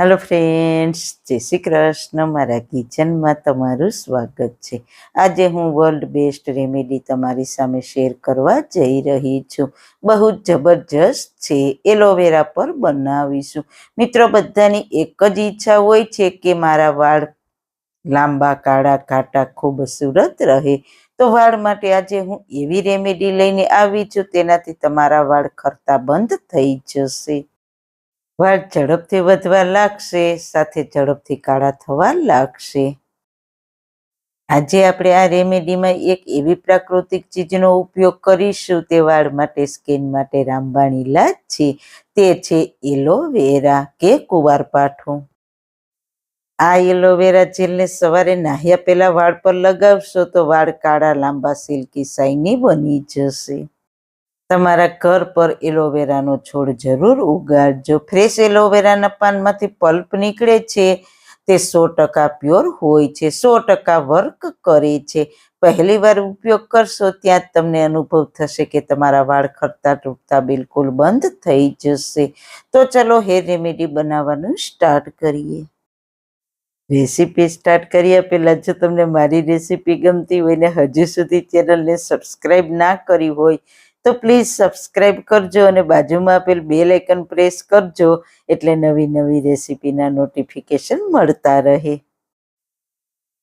Hello friends જય શ્રી કૃષ્ણ. મારા કિચનમાં તમારું સ્વાગત છે. આજે હું વર્લ્ડ બેસ્ટ રેમેડી તમારી સામે શેર કરવા જઈ રહી છું. બહુ જ જબરજસ્ત છે. એલોવેરા પર બનાવીશું. મિત્રો, બધાની એક જ ઈચ્છા હોય છે કે મારા વાળ લાંબા, કાળા કાટા ખૂબ સુરત રહે. તો વાળ માટે આજે હું એવી રેમેડી લઈને આવી છું. તેનાથી તમારા વાળ ખરતા બંધ થઈ જશે. વાળ ઝડપથી વધવા લાગશે, સાથે ઝડપથી કાળા થવા લાગશે. આજે આપણે આ રેમેડીમાં એક એવી પ્રાકૃતિક ચીજનો ઉપયોગ કરીશું. તે વાળ માટે, સ્કિન માટે રામબાણ ઇલાજ છે. તે છે એલોવેરા કે કુવારપાઠું આ એલોવેરા જેલને સવારે નાહ્યા પહેલા વાળ પર લગાવશો તો વાળ કાળા, લાંબા, સિલ્કી સાઈની બની જશે. તમારા ઘર પર એલોવેરાનો છોડ જરૂર ઉગાડજો. ફ્રેશ એલોવેરાના પાનમાંથી પલ્પ નીકળે છે, તે સો ટકા પ્યોર હોય છે, સો ટકા વર્ક કરે છે. પહેલી વાર ઉપયોગ કરશો ત્યાં જ તમને અનુભવ થશે કે તમારા વાળ ખરતા તૂટતા બિલકુલ બંધ થઈ જશે. તો ચલો હેર રેમેડી બનાવવાનું સ્ટાર્ટ કરીએ. રેસીપી સ્ટાર્ટ કર્યા પહેલાં જો તમને મારી રેસીપી ગમતી હોય ને હજુ સુધી ચેનલને સબસ્ક્રાઈબ ના કરી હોય તો પ્લીઝ સબસ્ક્રાઈબ કરજો અને બાજુમાં આપેલ બે લેકન પ્રેસ કરજો એટલે નવી નવી રેસીપીના નોટિફિકેશન મળતા રહે.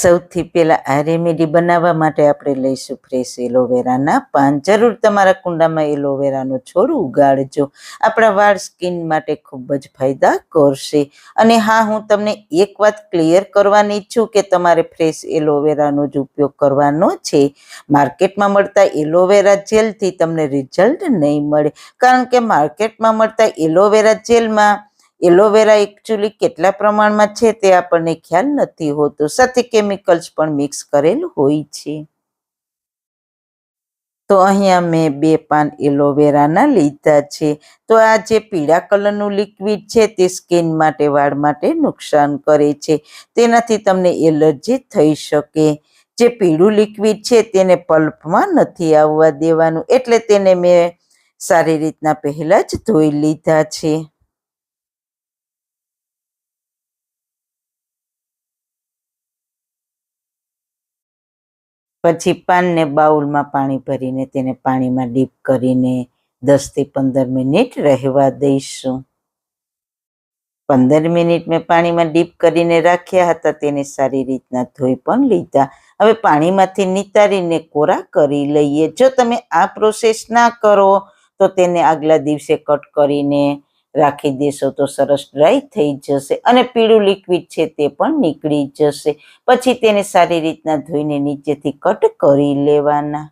સૌથી પહેલાં આ રેમેડી બનાવવા માટે આપણે લઈશું ફ્રેશ એલોવેરાના પાન. જરૂર તમારા કુંડામાં એલોવેરાનો છોડ ઉગાડજો. આપણા વાળ સ્કિન માટે ખૂબ જ ફાયદા કરશે અને હા, હું તમને એક વાત ક્લિયર કરવાની ઈચ્છું કે તમારે ફ્રેશ એલોવેરાનો જ ઉપયોગ કરવાનો છે. માર્કેટમાં મળતા એલોવેરા જેલથી તમને રિઝલ્ટ નહીં મળે. કારણ કે માર્કેટમાં મળતા એલોવેરા જેલમાં એલોવેરા એકચ્યુઅલી કેટલા પ્રમાણમાં છે તે આપણને ખ્યાલ નથી હોતો. સાથે કેમિકલ્સ પણ મિક્સ કરેલ હોય છે. તો અહીંયા મેં બે પાન એલોવેરાના લીધા છે. તો આ જે પીળા કલરનું લિક્વિડ છે તે સ્કિન માટે, વાળ માટે નુકસાન કરે છે. તેનાથી તમને એલર્જી થઈ શકે. જે પીળું લિક્વિડ છે તેને પલ્પમાં નથી આવવા દેવાનું. એટલે તેને મેં સારી રીતના પહેલાં જ ધોઈ લીધા છે. પછી પાનને બાઉલમાં પાણી ભરીને તેને પાણીમાં ડીપ કરીને દસથી પંદર મિનિટ રહેવા દઈશું. પંદર મિનિટ મેં પાણીમાં ડીપ કરીને રાખ્યા હતા, તેને સારી રીતના ધોઈ પણ લીધા. હવે પાણીમાંથી નિતારીને કોરા કરી લઈએ. જો તમે આ પ્રોસેસ ના કરો, તો તેને આગલા દિવસે કટ કરીને રાખી દેશો તો સરસ ડ્રાય થઈ જશે અને પીળું લિક્વિડ છે તે પણ નીકળી જશે. પછી તેને સારી રીતના ધોઈને નીચેથી કટ કરી લેવાના.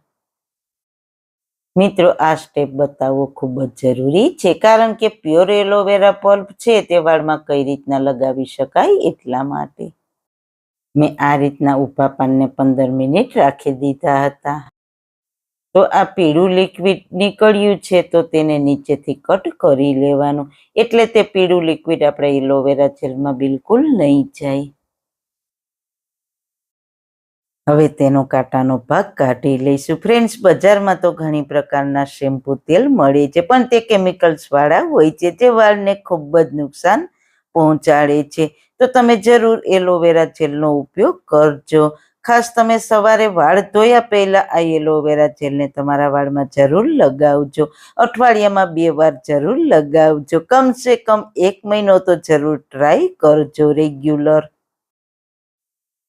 મિત્રો, આ સ્ટેપ બતાવવો ખૂબ જ જરૂરી છે, કારણ કે પ્યોર એલોવેરા પલ્પ છે તે વાળમાં કઈ રીતના લગાવી શકાય એટલા માટે. મેં આ રીતના ઊભા પાનને પંદર મિનિટ રાખી દીધા હતા. તો આ પીળું લિક્વિડ નીકળ્યું છે તો તેને નીચેથી કટ કરી લેવાનું. એટલે તે પીળું લિક્વિડ આપણે એલોવેરા જેલમાં બિલકુલ નહીં જાય. હવે તેનો કાંટાનો ભાગ કાઢી લઈશું. ફ્રેન્ડ્સ બજારમાં તો ઘણી પ્રકારના શેમ્પુ તેલ મળે છે, પણ તે કેમિકલ્સ વાળા હોય છે, જે વાળને ખૂબ જ નુકસાન પહોંચાડે છે. તો તમે જરૂર એલોવેરા જેલનો ઉપયોગ કરજો. ખાસ તમે સવારે વાળ ધોયા પહેલા આ એલોવેરા જેલને તમારા વાળમાં જરૂર લગાવજો. અઠવાડિયામાં બે વાર જરૂર લગાવજો. કમસે કમ એક મહિનો તો જરૂર ટ્રાય કરજો રેગ્યુલર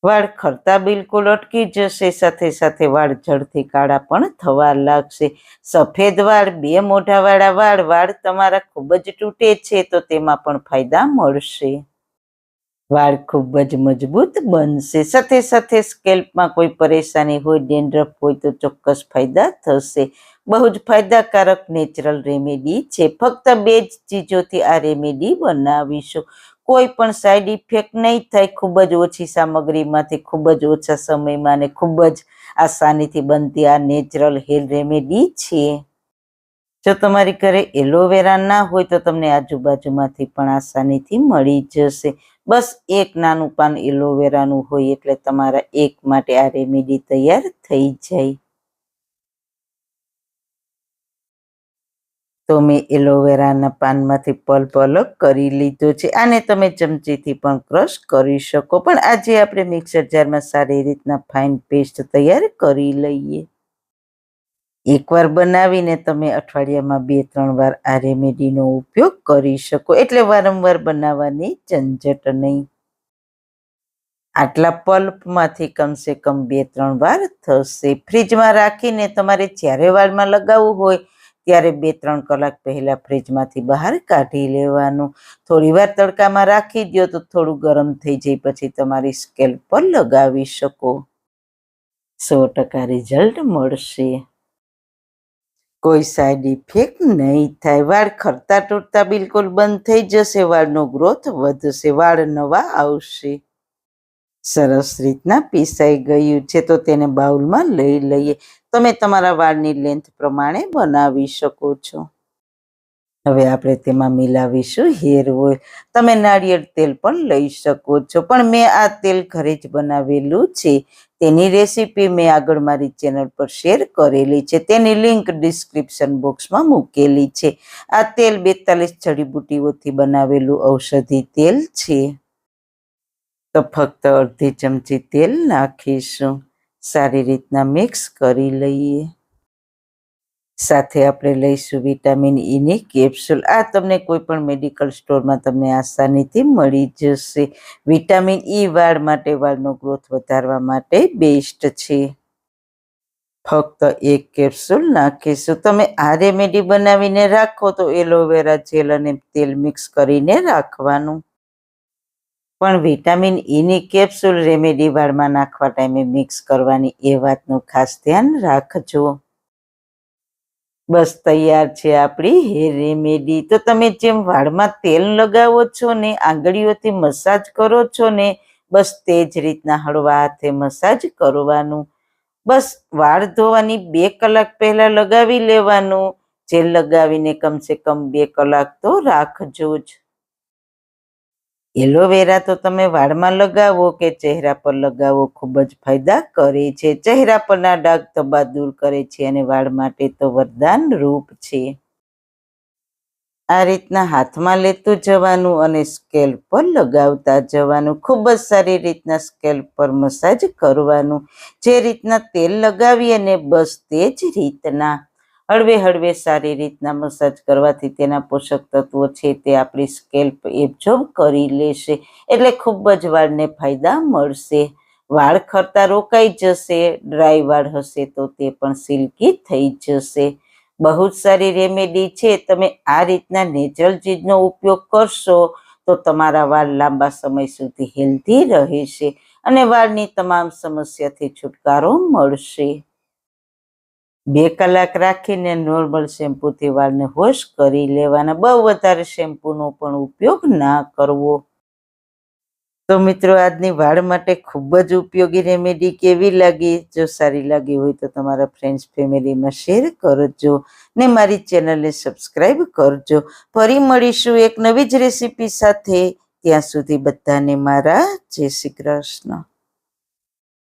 વાળ ખરતા બિલકુલ અટકી જશે, સાથે સાથે વાળ જળથી કાળા પણ થવા લાગશે. સફેદ વાળ, બે મોઢાવાળા વાળ વાળ તમારા ખૂબ જ તૂટે છે, તો તેમાં પણ ફાયદા મળશે. વાળ ખૂબ જ મજબૂત બનશે. સાથે સાથે સ્કેલ્પમાં કોઈ પરેશાની હોય, ડેન્ડ્રફ હોય તો ચોક્કસ ફાયદા થશે. બહુ જ ફાયદાકારક નેચરલ રેમેડી છે. ફક્ત બે જ ચીજોથી આ રેમેડી બનાવીશું. કોઈ પણ સાઈડ ઇફેક્ટ નહીં થાય. ખૂબ જ ઓછી સામગ્રીમાંથી, ખૂબ જ ઓછા સમયમાં અને ખૂબ જ આસાનીથી બનતી આ નેચરલ હેર રેમેડી છે. જો તમારી ઘરે એલોવેરા ના હોય તો તમને આજુબાજુમાંથી પણ આસાનીથી મળી જશે. બસ એક નાનું પાન એલોવેરાનું હોય એટલે તમારા એક માટે આ રેમેડી તૈયાર થઈ જાય. તો મેં એલોવેરાના પાનમાંથી પલ્પ અલગ કરી લીધો છે. આને તમે ચમચીથી પણ ક્રશ કરી શકો. પણ આજે આપણે મિક્સર જારમાં સારી રીતના ફાઇન પેસ્ટ તૈયાર કરી લઈએ. એકવાર બનાવીને તમે અઠવાડિયામાં બે, ત્રણ વાર આ રેમેડીનો ઉપયોગ કરી શકો. એટલે વારંવાર બનાવવાની ઝંઝટ નહીં. આટલા પલ્પમાંથી કમસે કમ બે, ત્રણ વાર થશે. ફ્રીજમાં રાખીને તમારે જ્યારે વાળમાં લગાવવું હોય, ત્યારે બે, ત્રણ કલાક પહેલાં ફ્રીજમાંથી બહાર કાઢી લેવાનું. થોડી વાર તડકામાં રાખી દો તો થોડું ગરમ થઈ જાય, પછી તમારી સ્કેલ પર લગાવી શકો. સો ટકા રિઝલ્ટ મળશે. કોઈ સાઈડ ઇફેક્ટ નહીં થાય. વાળ ખરતા તૂટતા બિલકુલ બંધ થઈ જશે. વાળનો ગ્રોથ વધશે. વાળ નવા આવશે. સરસ રીતના પીસાઈ ગયું છે. તો તેને બાઉલમાં લઈ લઈએ. તમે તમારા વાળની લેન્થ પ્રમાણે બનાવી શકો છો. હવે આપણે તેમાં મિલાવીશું. Hair oil. તમે નાળિયેર તેલ પણ લઈ શકો છો. પણ મેં આ તેલ ઘરે જ બનાવેલું છે. તેની રેસીપી મેં આગળ મારી ચેનલ પર શેર કરેલી છે. તેની લિંક ડિસ્ક્રિપ્શન બોક્સમાં મૂકેલી છે. આ તેલ બેતાલીસ જડીબુટીઓથી બનાવેલું ઔષધિ તેલ છે. તો ફક્ત અડધી ચમચી તેલ નાખીશું. સારી રીતના મિક્સ કરી લઈએ. સાથે આપણે લઈશું વિટામિન ઈની કેપ્સ્યુલ આ તમને કોઈ પણ મેડિકલ સ્ટોરમાં તમને આસાનીથી મળી જશે. વિટામિન ઈ વાળ માટે વાળનો ગ્રોથ વધારવા માટે બેસ્ટ છે. ફક્ત એક કેપ્સ્યુલ નાખીશું. તમે આ રેમેડી બનાવીને રાખો તો એલોવેરા જેલ અને તેલ મિક્સ કરીને રાખવાનું. પણ વિટામિન ઈની કેપ્સ્યુલ રેમેડી વાળમાં નાખવા ટાઈમે મિક્સ કરવાની એ વાતનું ખાસ ધ્યાન રાખજો. બસ તૈયાર છે આપણી હેર રેમેડી તો તમે જેમ વાળમાં તેલ લગાવો છો ને આંગળીઓથી મસાજ કરો છો ને, બસ તે જ રીતના હળવા હાથે મસાજ કરવાનું. બસ વાળ ધોવાની બે કલાક પહેલા લગાવી લેવાનું. જેલ લગાવીને કમસે કમ બે કલાક તો રાખજો જ. એલોવેરા તો તમે વાળમાં લગાવો કે ચહેરા પર લગાવો ખૂબ જ ફાયદા કરે છે. ચહેરા પરના ડાઘ તબા દૂર કરે છે અને વાળ માટે તો વરદાન રૂપ છે. આ રીતના હાથમાં લેતું જવાનું અને સ્કેલ પર લગાવતા જવાનું, ખૂબ જ સારી રીતના સ્કેલ પર મસાજ કરવાનું, જે રીતના તેલ લગાવીએ ને બસ તે જ રીતના હળવે હળવે સારી રીતના મસાજ કરવાથી તેના પોષક તત્વો છે તે આપણી સ્કેલ્પ એબ્ઝોર્બ કરી લેશે. એટલે ખૂબ જ વાળને ફાયદા મળશે. વાળ ખરતા રોકાઈ જશે, ડ્રાય વાળ હશે તો તે પણ સિલ્કી થઈ જશે. બહુ જ સારી રેમેડી છે. તમે આ રીતના નેચરલ ચીજનો ઉપયોગ કરશો તો તમારા વાળ લાંબા સમય સુધી હેલ્ધી રહેશે અને વાળની તમામ સમસ્યાથી છુટકારો મળશે. બે કલાક રાખીને નોર્મલ શેમ્પૂથી વાળને હોશ કરી લેવાના. બહુ વધારે શેમ્પૂનો પણ ઉપયોગ ના કરવો. તો મિત્રો, આજની વાળ માટે ખૂબ જ ઉપયોગી રેમેડી કેવી લાગી? જો સારી લાગી હોય તો તમારા ફ્રેન્ડ્સ ફેમિલીમાં શેર કરજો ને મારી ચેનલને સબસ્ક્રાઈબ કરજો. ફરી મળીશું એક નવી જ રેસીપી સાથે. ત્યાં સુધી બધાને મારા જય શ્રી કૃષ્ણ.